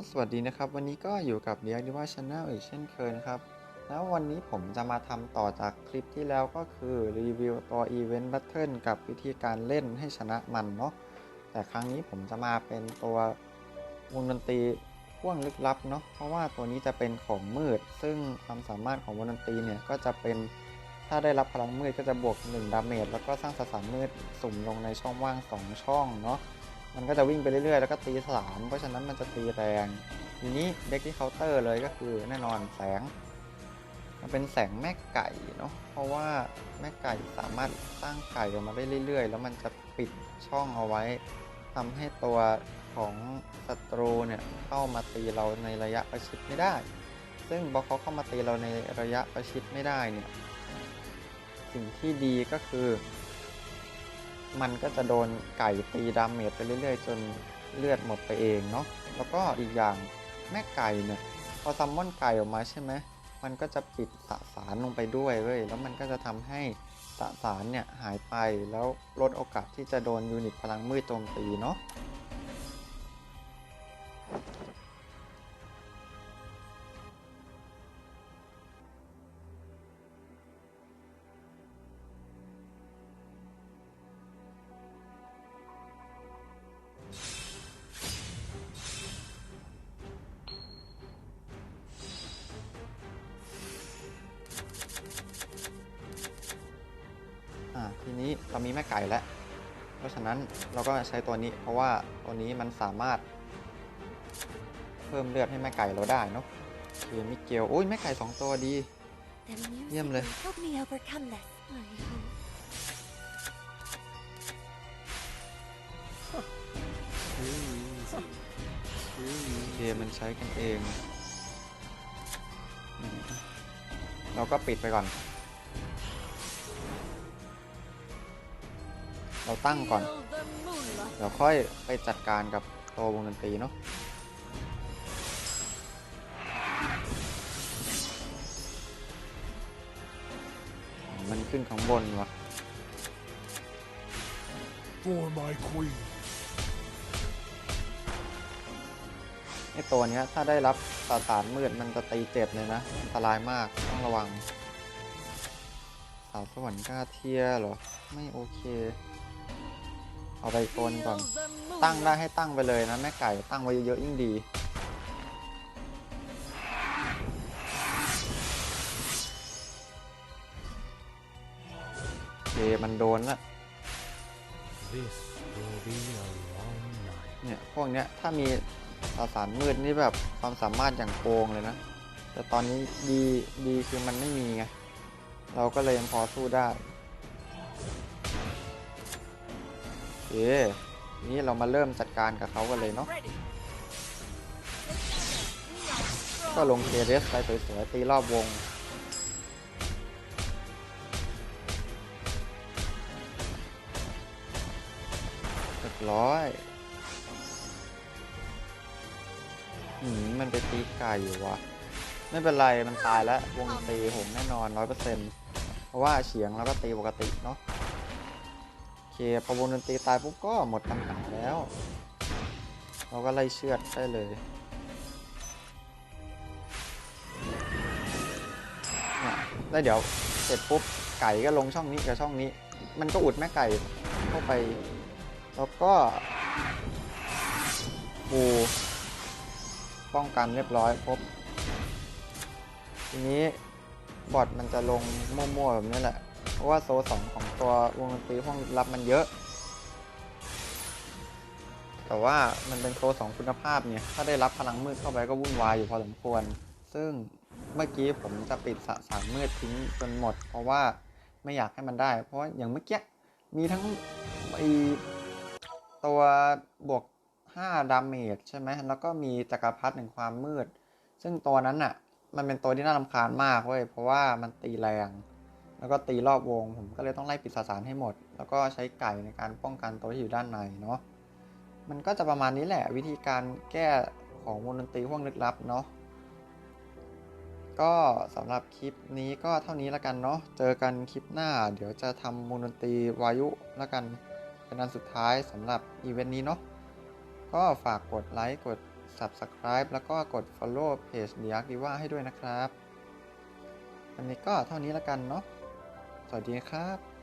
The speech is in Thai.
ก็สวัสดีนะครับ วันนี้ก็อยู่กับเดียดิว่าชาแนลอีกเช่นเคยนะครับ แล้ววันนี้ผมจะมาทำต่อจากคลิปที่แล้วก็คือรีวิวตัว Event Battle กับวิธีการเล่นให้ชนะมันเนาะแต่ครั้งนี้ผมจะมาเป็นตัววงดนตรีพ่วงลึกลับเนาะเพราะว่าตัวนี้จะเป็นของมืด ซึ่งความสามารถของวงดนตรีเนี่ยก็จะเป็นถ้าได้รับพลังมืดก็จะบวก1ดาเมจแล้วก็สร้างสสารมืดสุ่มลงในช่องว่าง 2 ช่องเนาะ มันก็จะวิ่งไปเรื่อยๆ แล้วก็ตีสาม เพราะฉะนั้นมันจะตีแรง ทีนี้เด็กที่เคาน์เตอร์เลยก็คือแน่นอนแสง มันเป็นแสงแม่ไก่เนาะ เพราะว่าแม่ไก่สามารถสร้างไก่ออกมาได้เรื่อยๆ แล้วมันจะปิดช่องเอาไว้ทำให้ตัวของศัตรูเนี่ยเข้ามาตีเราในระยะประชิดไม่ได้ ซึ่งพอเขาเข้ามาตีเราในระยะประชิดไม่ได้เนี่ย สิ่งที่ดีก็คือ มันก็จะโดนไก่ตีดาเมจไปเรื่อยๆ จนเลือดหมดไปเองเนาะแล้วก็อีกอย่างแม่ไก่เนี่ยพอซัมมอนไก่ออกมาใช่ไหมมันก็จะปิดสสารลงไปด้วยเว้ยแล้วมันก็จะทำให้สสารเนี่ยหายไปแล้วลดโอกาสที่จะโดนยูนิตพลังมืดโจมตีเนาะ ทีนี้เรามีแม่ไก่แล้ว เพราะฉะนั้นเราก็ใช้ตัวนี้ เพราะว่าตัวนี้มันสามารถ เพิ่มเลือดให้แม่ไก่เราได้เนาะโอเคมิเกลโอ้ยแม่ไก่สองตัวดี The music Yum, will le. help me overcome this. I hope. โอเคมันใช้กันเอง เราก็ปิดไปก่อน เราตั้งก่อน Feel the moonlight. เดี๋ยวค่อยไปจัดการกับตัววงดนตรีเนาะมันขึ้นข้างบนวะ for my queen. ไอตัวเนี้ยถ้าได้รับสสารมืดมันจะตีเจ็บเลยนะ อันตรายมากต้องระวัง สาวสวรรค์กล้าเทียเหรอ ไม่โอเค เอาไปโกนก่อน Feel the ตั้งได้ moonlight. ให้ตั้งไปเลยนะแม่ไก่ตั้งไว้เยอะๆยิ่งดีโอเคมันโดนละ This will be a long night. เนี่ยพวกเนี้ยถ้ามีสสารมืดนี่แบบความสามารถอย่างโกงเลยนะ แต่ตอนนี้ดีดีคือมันไม่มีไง เราก็เลยยังพอสู้ได้ โอนี้เรามาเริ่มจัดการกับเขากันเลยเนาะ ก็ลงเคเรสไปสวยๆตีรอบวง เรียบร้อยหืมมันไปตีไก่อยู่วะ ไม่เป็นไร มันตายแล้ว วงตีผมแน่นอนร้อยเปอร์เซ็นต์เพราะว่าเฉียงแล้วก็ตีปกติเนาะ เคพอวงดนตรีตายปุ๊บก็หมดปัญหาแล้ว เราก็ไล่เชือดได้เลยนี่ยแล้วเดี๋ยวเสร็จปุ๊บไก่ก็ลงช่องนี้กับช่องนี้ มันก็อุดแม่ไก่เข้าไป แล้วก็ปูป้องกันเรียบร้อยครบทีนี้บอทมันจะลงมั่วๆแบบนี้แหละ เพราะว่าโซสองของตัววงดนตรีห้องลึกลับมันเยอะ แต่ว่ามันเป็นโซสองคุณภาพเนี่ย ถ้าได้รับพลังมืดเข้าไปก็วุ่นวายอยู่พอสมควร ซึ่งเมื่อกี้ผมจะปิดสสารมืดทิ้งจนหมด เพราะว่าไม่อยากให้มันได้ เพราะอย่างเมื่อกี้มีทั้งไอตัวบวก5ดาเมจใช่ไหมแล้วก็มีจักรพรรดิแห่งความมืด ซึ่งตัวนั้นน่ะ มันเป็นตัวที่น่ารำคาญมากเว้ย เพราะว่ามันตีแรง แล้วก็ตีรอบวง ผมก็เลยต้องไล่ปิดสสารให้หมด แล้วก็ใช้ไก่ในการป้องกันตัวที่อยู่ด้านในเนาะมันก็จะประมาณนี้แหละวิธีการแก้ของวงดนตรีห้องลึกลับเนาะก็สำหรับคลิปนี้ก็เท่านี้แล้วกันเนาะเจอกันคลิปหน้า เดี๋ยวจะทำวงดนตรีวายุแล้วกันเป็นอันสุดท้ายสำหรับอีเวนต์นี้เนาะก็ฝากกดไลค์กด subscribe แล้วก็กด follow เพจ The Ark Diva ให้ด้วยนะครับวันนี้ก็เท่านี้แล้วกันเนาะ สวัสดีครับ